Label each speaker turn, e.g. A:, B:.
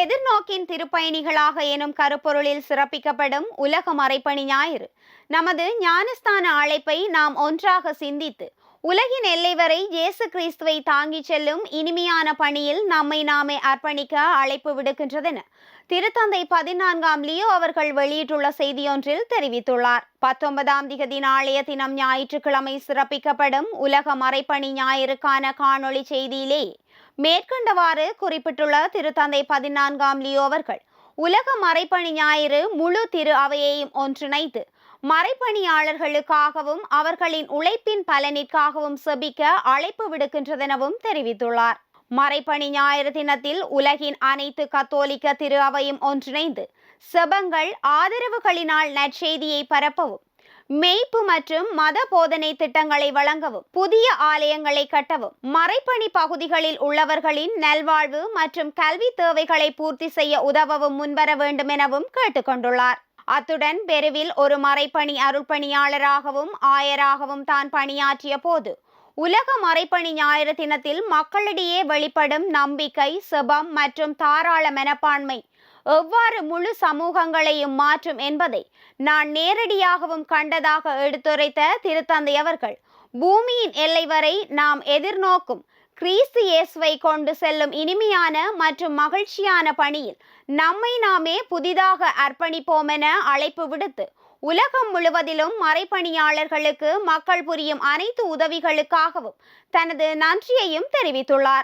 A: எதிர்நோக்கின் திருப்பயணிகளாக எனும் கருப்பொருளில் சிறப்பிக்கப்படும் உலக மறைப்பணி ஞாயிறு. நமது ஞானஸ்தான அழைப்பை நாம் ஒன்றாக சிந்தித்து உலகின் எல்லை வரை இயேசு கிறிஸ்துவை தாங்கிச் செல்லும் இனிமையான பணியில் நம்மை நாமே அர்ப்பணிக்க அழைப்பு விடுக்கின்றதென திருத்தந்தை பதினான்காம் லியோ அவர்கள் வெளியிட்டுள்ள செய்தியொன்றில் தெரிவித்துள்ளார். பத்தொன்பதாம் திகதி நாளைய தினம் ஞாயிற்றுக்கிழமை சிறப்பிக்கப்படும் உலக மறைப்பணி ஞாயிறுக்கான காணொளி செய்தியிலே மேற்கண்டவாறு குறிப்பிட்டுள்ள திருத்தந்தை பதினான்காம் லியோ அவர்கள் உலக மறைப்பணி ஞாயிறு முழு திரு அவையையும் ஒன்றிணைத்து மறைப்பணியாளர்களுக்காகவும் அவர்களின் உழைப்பின் பலனிற்காகவும் செபிக்க அழைப்பு விடுக்கின்றதெனவும் தெரிவித்துள்ளார். மறைப்பணி ஞாயிறு தினத்தில் உலகின் அனைத்து கத்தோலிக்க திரு அவையும் ஒன்றிணைந்து செபங்கள் ஆதரவுகளினால் நற்செய்தியை பரப்பவும் மெய்ப்பு மற்றும் மத போதனை திட்டங்களை வழங்கவும் புதிய ஆலயங்களை கட்டவும் மறைப்பணி பகுதிகளில் உள்ளவர்களின் நல்வாழ்வு மற்றும் கல்வி தேவைகளை பூர்த்தி செய்ய உதவவும் முன்வர வேண்டும் எனவும் கேட்டுக்கொண்டுள்ளார். அத்துடன் பெருவில் ஒரு மறைப்பணி அருள்பணியாளராகவும் ஆயராகவும் தான் பணியாற்றிய போது உலக மறைப்பணி ஞாயிறு தினத்தில் மக்களிடையே வெளிப்படும் நம்பிக்கை செபம் மற்றும் தாராள மனப்பான்மை எவ்வாறு முழு சமூகங்களையும் மாற்றும் என்பதை நான் நேரடியாகவும் கண்டதாக எடுத்துரைத்த திருத்தந்தை அவர்கள் பூமியின் எல்லை வரை நாம் எதிர்நோக்கும் கிறிஸ்து இயேசுவை கொண்டு செல்லும் இனிமையான மற்றும் மகிழ்ச்சியான பணியில் நம்மை நாமே புதிதாக அர்ப்பணிப்போம் என அழைப்பு விடுத்து உலகம் முழுவதிலும் மறைப்பணியாளர்களுக்கு மக்கள் புரியும் அனைத்து உதவிகளுக்காகவும் தனது நன்றியையும் தெரிவித்துள்ளார்.